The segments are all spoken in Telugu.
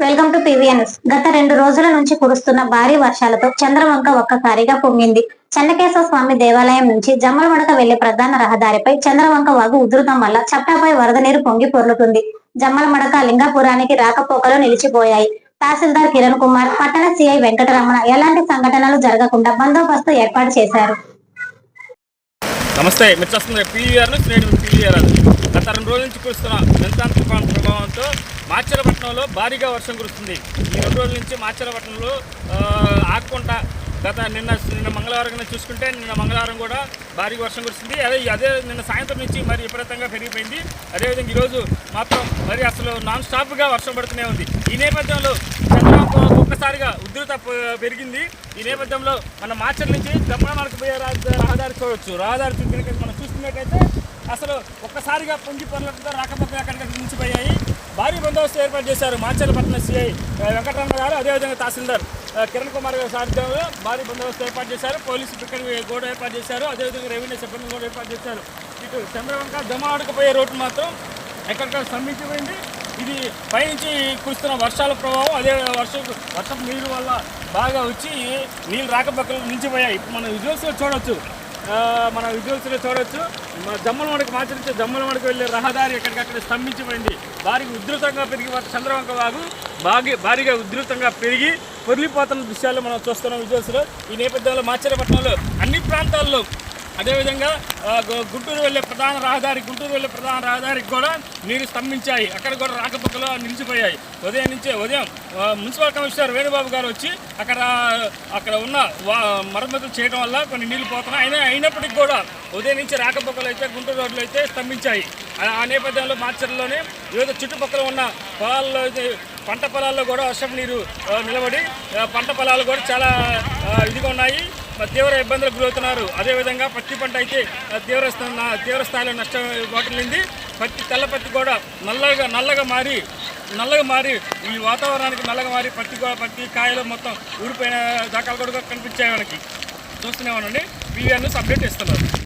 వెల్కమ్ టు పివిఎన్ఎస్ గత రెండు రోజుల నుంచి కురుస్తున్న భారీ వర్షాలతో చంద్రవంక ఒక్కసారిగా పొంగింది. చెన్నకేశ్వర స్వామి దేవాలయం నుంచి జమ్మలమడక వెళ్ళే ప్రధాన రహదారిపై చంద్రవంక వాగు ఉధృతం వల్ల చట్టాపై వరద నీరు పొంగి పొర్లుతుంది. జమ్మలమడక లింగాపురానికి రాకపోకలు నిలిచిపోయాయి. తహసీల్దార్ కిరణ్ కుమార్ పట్టణ సిఐ వెంకటరమణ ఎలాంటి సంఘటనలు జరగకుండా బందోబస్తు ఏర్పాటు చేశారు. నమస్తే మీరు పీవీఆర్ గత రెండు రోజుల నుంచి కురుస్తున్న ప్రభావంతో మాచరపట్నంలో భారీగా వర్షం కురుస్తుంది. ఈ రెండు రోజుల నుంచి మాచరపట్నంలో ఆ, గత నిన్న నిన్న మంగళవారం చూసుకుంటే నిన్న మంగళవారం కూడా భారీ వర్షం కురుస్తుంది. అదే అదే నిన్న సాయంత్రం నుంచి మరి విపరీతంగా పెరిగిపోయింది. అదేవిధంగా ఈరోజు మాత్రం మరి అసలు నాన్ స్టాప్గా వర్షం పడుతూనే ఉంది. ఈ నేపథ్యంలో చంద్రబాబు ఒక్కసారిగా ఉధృత పెరిగింది. ఈ నేపథ్యంలో మన మాచర్ నుంచి దమ్మనకు పోయే రహదారి చూడవచ్చు రహదారి చూసి మనం చూస్తున్నట్టయితే అసలు ఒక్కసారిగా పొంగి పనులతో రాకపోతే అక్కడికి నిలిచిపోయాయి భారీ బందోబస్తు ఏర్పాటు చేశారు మాచర్లపట్నం సిఐ వెంకటరమణ గారు. అదేవిధంగా తహసీల్దార్ కిరణ్ కుమార్ గారి సారథ్యంలో భారీ బందోబస్తు ఏర్పాటు చేశారు. పోలీసు ఇక్కడ కూడా ఏర్పాటు చేశారు. అదేవిధంగా రెవెన్యూ సిబ్బంది కూడా ఏర్పాటు చేశారు. ఇటు చంద్రవంక జమాడకపోయే రోడ్డు మాత్రం ఎక్కడికక్కడ స్తంభించిపోయింది. ఇది పైనుంచి కురుస్తున్న వర్షాల ప్రభావం అదే వర్షం వర్షం నీరు వల్ల బాగా వచ్చి నీళ్ళు రాకపోకలు నిలిచిపోయాయి. ఇప్పుడు మనం విజువల్స్లో చూడవచ్చు మన విజువల్స్లో చూడొచ్చు. మన జమ్మల మడకు మాచరించి జమ్మల మడకు వెళ్ళే రహదారి ఎక్కడికక్కడ స్తంభించిపోయింది. భారీగా ఉధృతంగా పెరిగి చంద్రవంక వాగు బాగా భారీగా ఉధృతంగా పెరిగి పొరిలిపోతున్న దృశ్యాలు మనం చూస్తున్నాం విజువల్స్లో ఈ నేపథ్యంలో మాచర్యపట్నంలో అన్ని ప్రాంతాల్లో అదేవిధంగా గుంటూరు వెళ్ళే ప్రధాన రహదారి గుంటూరు వెళ్ళే ప్రధాన రహదారికి కూడా నీరు స్తంభించాయి. అక్కడ కూడా రాకపోకలు నిలిచిపోయాయి. ఉదయం నుంచే ఉదయం మున్సిపల్ కమిషనర్ వేణుబాబు గారు వచ్చి అక్కడ అక్కడ ఉన్న వా- మరమ్మతులు చేయడం వల్ల కొన్ని నీళ్ళు పోతున్నాయి. అయినా అయినప్పటికీ కూడా ఉదయం నుంచి రాకపోకలు అయితే గుంటూరు రోడ్లు అయితే స్తంభించాయి. ఆ- నేపథ్యంలో మార్చర్లోనే వివిధ చుట్టుపక్కల ఉన్న పొలాల్లో అయితే పంట పొలాల్లో కూడా వర్షం నీరు నిలబడి పంట పొలాలు కూడా చాలా ఇదిగా ఉన్నాయి. తీవ్ర ఇబ్బందులకు గురవుతున్నారు. అదేవిధంగా పత్తి పంట అయితే తీవ్ర తీవ్ర స్థాయిలో నష్టం వాటిల్లింది. పత్తి తెల్ల పత్తి కూడా నల్లగా నల్లగా మారి నల్లగా మారి ఈ వాతావరణానికి నల్లగా మారి పత్తి పత్తి కాయలు మొత్తం ఊడిపోయిన దాఖలు కూడా కనిపించాయి మనకి. చూస్తూనే ఉండండి. పీవీఆర్ సబ్మిట్ ఇస్తున్నారు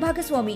ಭಾಗಸ್ವಾಮಿ.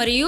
మరియు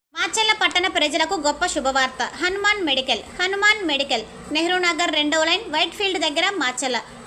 Macherla పట్టణ ప్రజలకు గొప్ప శుభవార్త. హనుమాన్ మెడికల్ హనుమాన్ మెడికల్ నెహ్రూ నగర్ రెండవ లైన్ వైట్ ఫీల్డ్ దగ్గర మాచెల్ల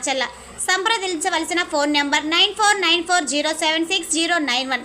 మాచల్ల సంప్రదించవలసిన phone number nine four nine four zero seven six zero nine one.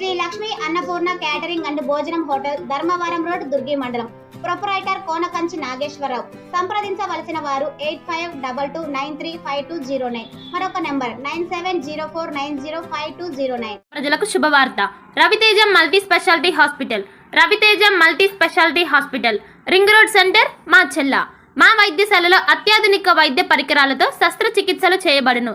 Shri Lakshmi Annapurna catering and భోజనం హోటల్ ధర్మవరం రోడ్ దుర్గి మండలం. ప్రొపరైటర్ కోనకంచి నాగేశ్వరరావు. సంప్రదించవలసిన వారు eight five double two nine three five two zero nine. మరొక number nine seven zero four nine zero five two zero nine. ప్రజలకు శుభవార్త. Raviteja multi speciality hospital. Raviteja multi speciality hospital. Ring road center Macherla. మా వైద్యశాలలో అత్యాధునిక వైద్య పరికరాలతో శస్త్రచికిత్సలు చేయబడును.